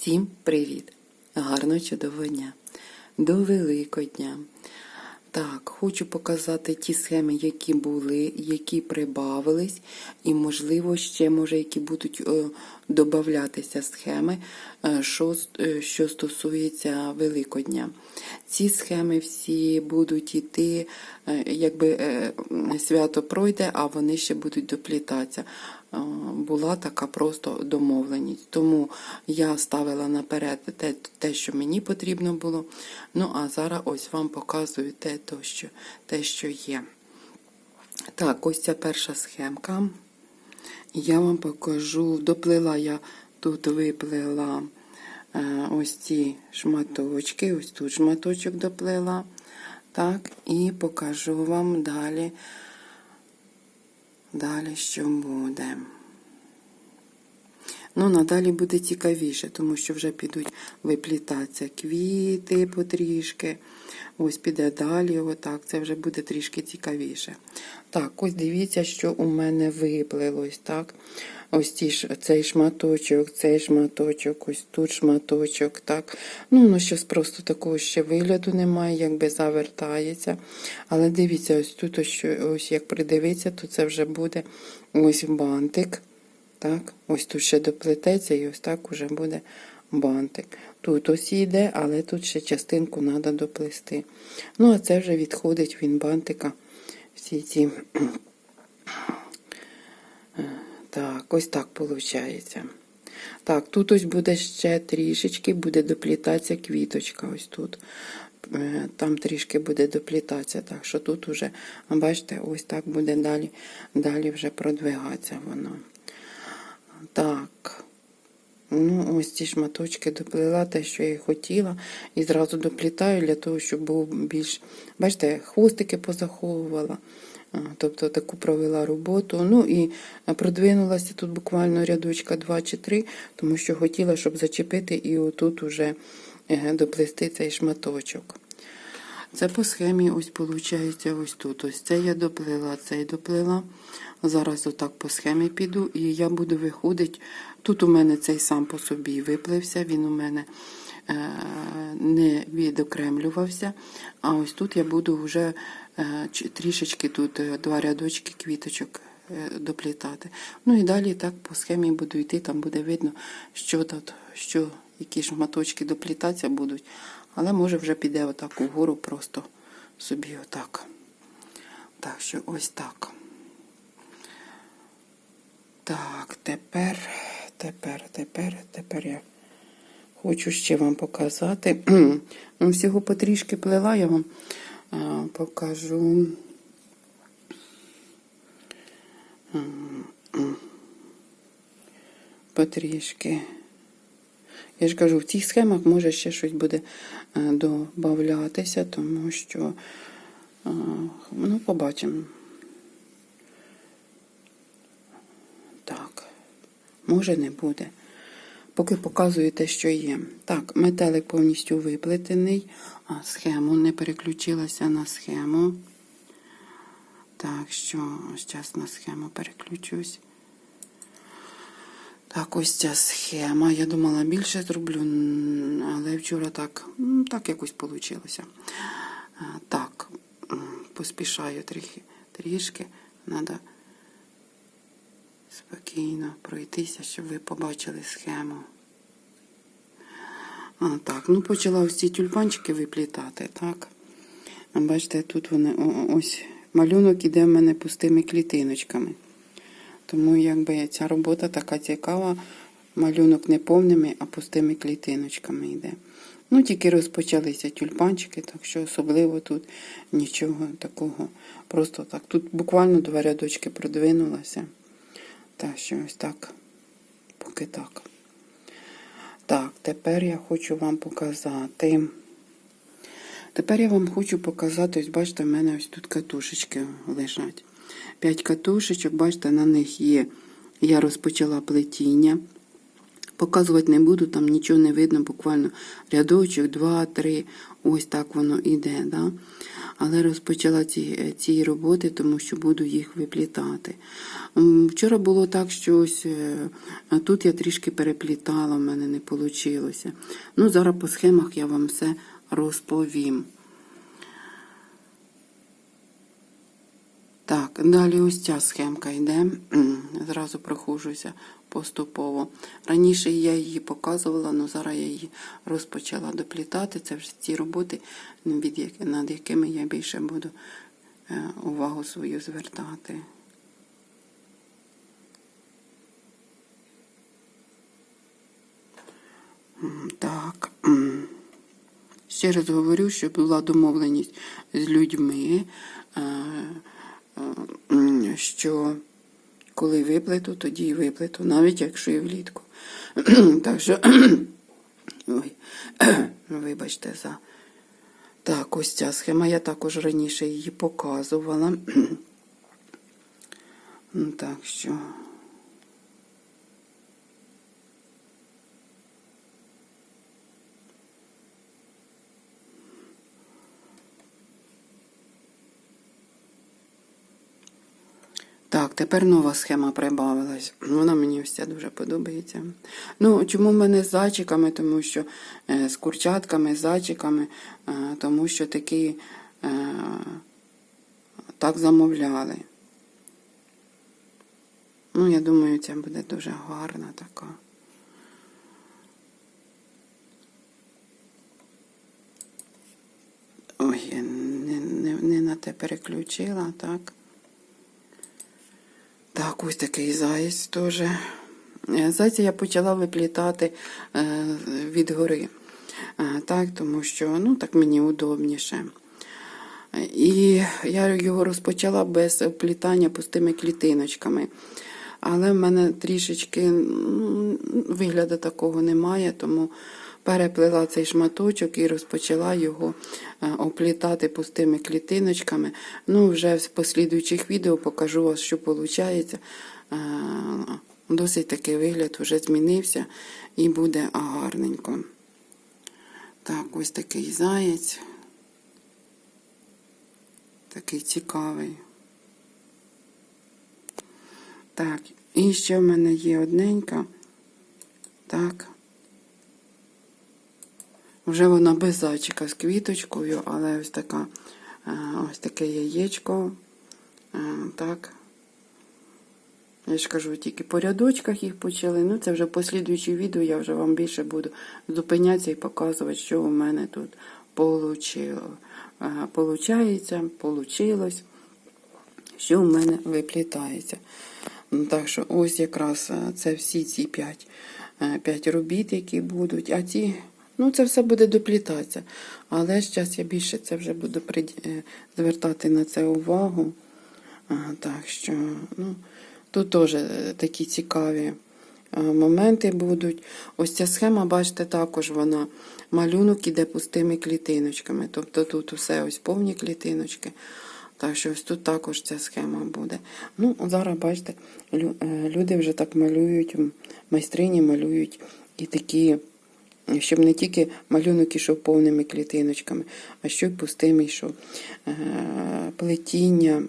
Всім привіт! Гарного чудового дня! До Великодня! Так, хочу показати ті схеми, які були, які прибавились, і, можливо, ще, може, які будуть е, додатися схеми, е, що, е, що стосується Великодня. Ці схеми всі будуть йти, якби свято пройде, а вони ще будуть доплітатися. Була така просто домовленість. Тому я ставила наперед те, те, що мені потрібно було. Ну а зараз ось вам показую те, то, що, те, що є. Так, ось ця перша схемка. Я вам покажу, доплила я тут виплила е, ось ці шматочки, ось тут шматочок доплила. Так, і покажу вам далі, далі що буде. Ну, надалі буде цікавіше, тому що вже підуть виплітатися квіти потрішки. Ось піде далі, отак, це вже буде трішки цікавіше. Так, ось дивіться, що у мене виплилось, так? Ось ці, ж- цей шматочок, цей шматочок, ось тут шматочок, так. Ну, ну, щось просто такого ще вигляду немає, якби завертається. Але дивіться, ось тут, ось, ось як придивитися, то це вже буде ось бантик. Так, ось тут ще доплететься і ось так уже буде бантик. Тут ось йде, але тут ще частинку треба доплести. Ну, а це вже відходить він бантика. Всі ці. Так, ось так виходить. Так, тут ось буде ще трішечки, буде доплітатися квіточка ось тут. Е, Там трішки буде доплітатися, так що тут уже, бачите, ось так буде далі, далі вже продвигатися воно. Так. Ну, ось ці шматочки доплела те, що я й хотіла, і зразу доплітаю для того, щоб був більш. Бачите, хвостики позаховувала. Тобто таку провела роботу. Ну і продвинулася тут буквально рядочка 2 чи 3, тому що хотіла, щоб зачепити і отут уже е, доплести цей шматочок. Це по схемі, ось виходить, ось тут. Ось це я доплила, це я доплила. Зараз отак по схемі піду, і я буду виходити. Тут у мене цей сам по собі виплився, він у мене е, не відокремлювався. А ось тут я буду вже е, трішечки тут е, два рядочки квіточок доплітати. Ну і далі так по схемі буду йти, там буде видно, що тут, що, які шматочки доплітатися будуть. Але може вже піде отак угору просто собі отак. Так що ось так. Так, тепер, тепер, тепер, тепер я хочу ще вам показати. Ну, Всього потрішки плела, я вам покажу. Потрішки. Я ж кажу, в цих схемах може ще щось буде е, додатися, тому що, е, ну, побачимо. Так, може не буде. Поки показую те, що є. Так, метелик повністю виплетений, а схему не переключилася на схему. Так що, зараз на схему переключусь. Так, ось ця схема. Я думала, більше зроблю, але вчора так, так якось вийшло. Так, поспішаю трохи, трішки. Треба спокійно пройтися, щоб ви побачили схему. А, так, ну почала ось ці тюльпанчики виплітати, так. Бачите, тут вони ось малюнок іде в мене пустими клітиночками. Тому якби ця робота така цікава, малюнок не повними, а пустими клітиночками йде. Ну, тільки розпочалися тюльпанчики, так що особливо тут нічого такого. Просто так. Тут буквально два рядочки продвинулося. Так що ось так, поки так. Так, тепер я хочу вам показати. Тепер я вам хочу показати, ось бачите, в мене ось тут катушечки лежать. П'ять катушечок, бачите, на них є. Я розпочала плетіння. Показувати не буду, там нічого не видно, буквально рядочок, два, три, ось так воно іде. Да? Але розпочала ці, ці роботи, тому що буду їх виплітати. Вчора було так, що ось е, тут я трішки переплітала, в мене не вийшло. Ну, зараз по схемах я вам все розповім. Так, далі ось ця схемка йде. Зразу проходжуся поступово. Раніше я її показувала, але зараз я її розпочала доплітати. Це вже ці роботи, над якими я більше буду е, увагу свою звертати. Так. Ще раз говорю, що була домовленість з людьми, е, що коли виплету, тоді і виплету, навіть якщо і влітку. так що, ой, вибачте за. Так, ось ця схема. Я також раніше її показувала. Так що. Так, тепер нова схема прибавилась. Вона мені ця дуже подобається. Ну, чому в мене з зайчиками? Тому що е, з курчатками, з зайчиками, е, тому що такі е, так замовляли. Ну, я думаю, ця буде дуже гарна така. Ой, я не, не, не на те переключила, так. Так, ось такий заєць теж. Е, Зайця я почала виплітати е, від гори. Е, Так, тому що ну, так мені удобніше. І я його розпочала без плітання пустими клітиночками. Але в мене трішечки ну, вигляду такого немає, тому переплила цей шматочок і розпочала його е, оплітати пустими клітиночками. Ну, вже в послідуючих відео покажу вас, що виходить. Досить такий вигляд вже змінився і буде гарненько. Так, ось такий заєць. Такий цікавий. Так, і ще в мене є одненька. Так. Вже вона без зайчика з квіточкою, але ось така, е, ось таке яєчко. Е, Так. Я ж кажу, тільки по рядочках їх почали. Ну, це вже послідуючі відео я вже вам більше буду зупинятися і показувати, що у мене тут получило. Е, Получається, получилось, що в мене виплітається. Ну, Так що ось якраз це всі ці п'ять, е, п'ять робіт, які будуть. А ці, ну це все буде доплітатися. Але зараз я більше це вже буду е, звертати на це увагу. А, Так що, ну, тут теж е, такі цікаві е, моменти будуть. Ось ця схема, бачите, також вона малюнок іде пустими клітиночками. Тобто тут усе ось повні клітиночки. Так що ось тут також ця схема буде. Ну, зараз, бачите, люди вже так малюють, майстрині малюють і такі, щоб не тільки малюнок ішов повними клітиночками, а щоб пустими йшов. Е, Плетіння,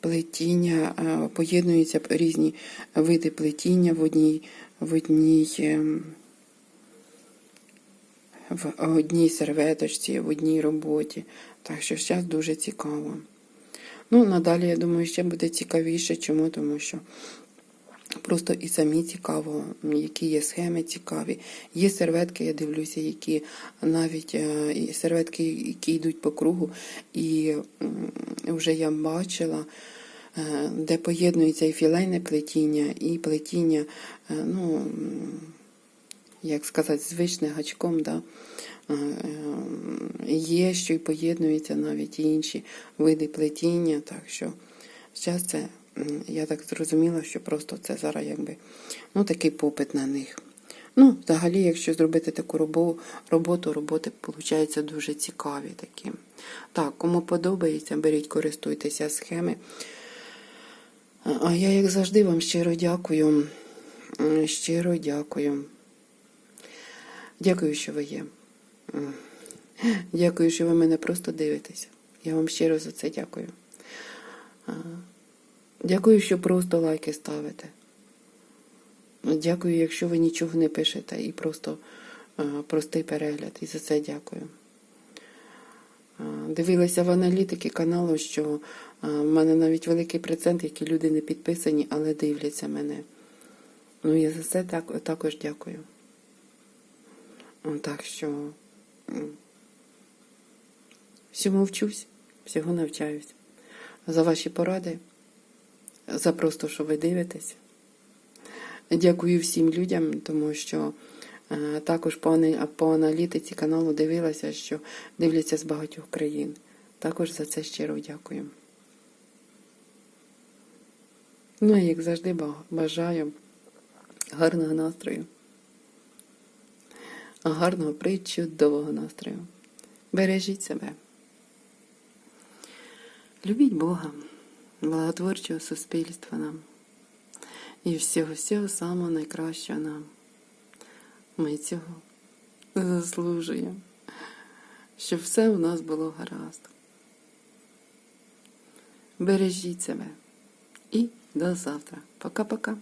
плетіння, е, поєднуються різні види плетіння в одній, в одній. ем, в одній серветочці, в одній роботі. Так що зараз дуже цікаво. Ну, надалі, я думаю, ще буде цікавіше. Чому? Тому що просто і самі цікаво, які є схеми цікаві. Є серветки, я дивлюся, які навіть е, серветки, які йдуть по кругу, і вже я бачила. е, Де поєднується і філейне плетіння, і плетіння, е, ну, як сказати, звичне гачком, да, є, що й поєднуються навіть і інші види плетіння. Так що зараз це, я так зрозуміла, що просто це зараз якби ну, такий попит на них. Ну, взагалі, якщо зробити таку роботу, роботи получаються дуже цікаві такі. Так, кому подобається, беріть, користуйтеся схеми. А я, як завжди, вам щиро дякую Щиро дякую. Дякую, що ви є. Дякую, що ви мене просто дивитеся. Я вам щиро за це дякую. Дякую, що просто лайки ставите. Дякую, якщо ви нічого не пишете і просто а, простий перегляд. І за це дякую. А, Дивилася в аналітики каналу, що а, в мене навіть великий процент, які люди не підписані, але дивляться мене. Ну, я за це так, також дякую. Так що всьому вчусь, всього навчаюсь. За ваші поради, за просто, що ви дивитесь. Дякую всім людям, тому що е, також по, аналітиці каналу дивилася, що дивляться з багатьох країн. Також за це щиро дякую. Ну, і як завжди, бажаю гарного настрою. Гарного причудового настрою. Бережіть себе. Любіть Бога, благотворчого суспільства нам і всього-всього самого найкращого нам. Ми цього заслужуємо, щоб все у нас було гаразд. Бережіть себе і до завтра. Пока-пока.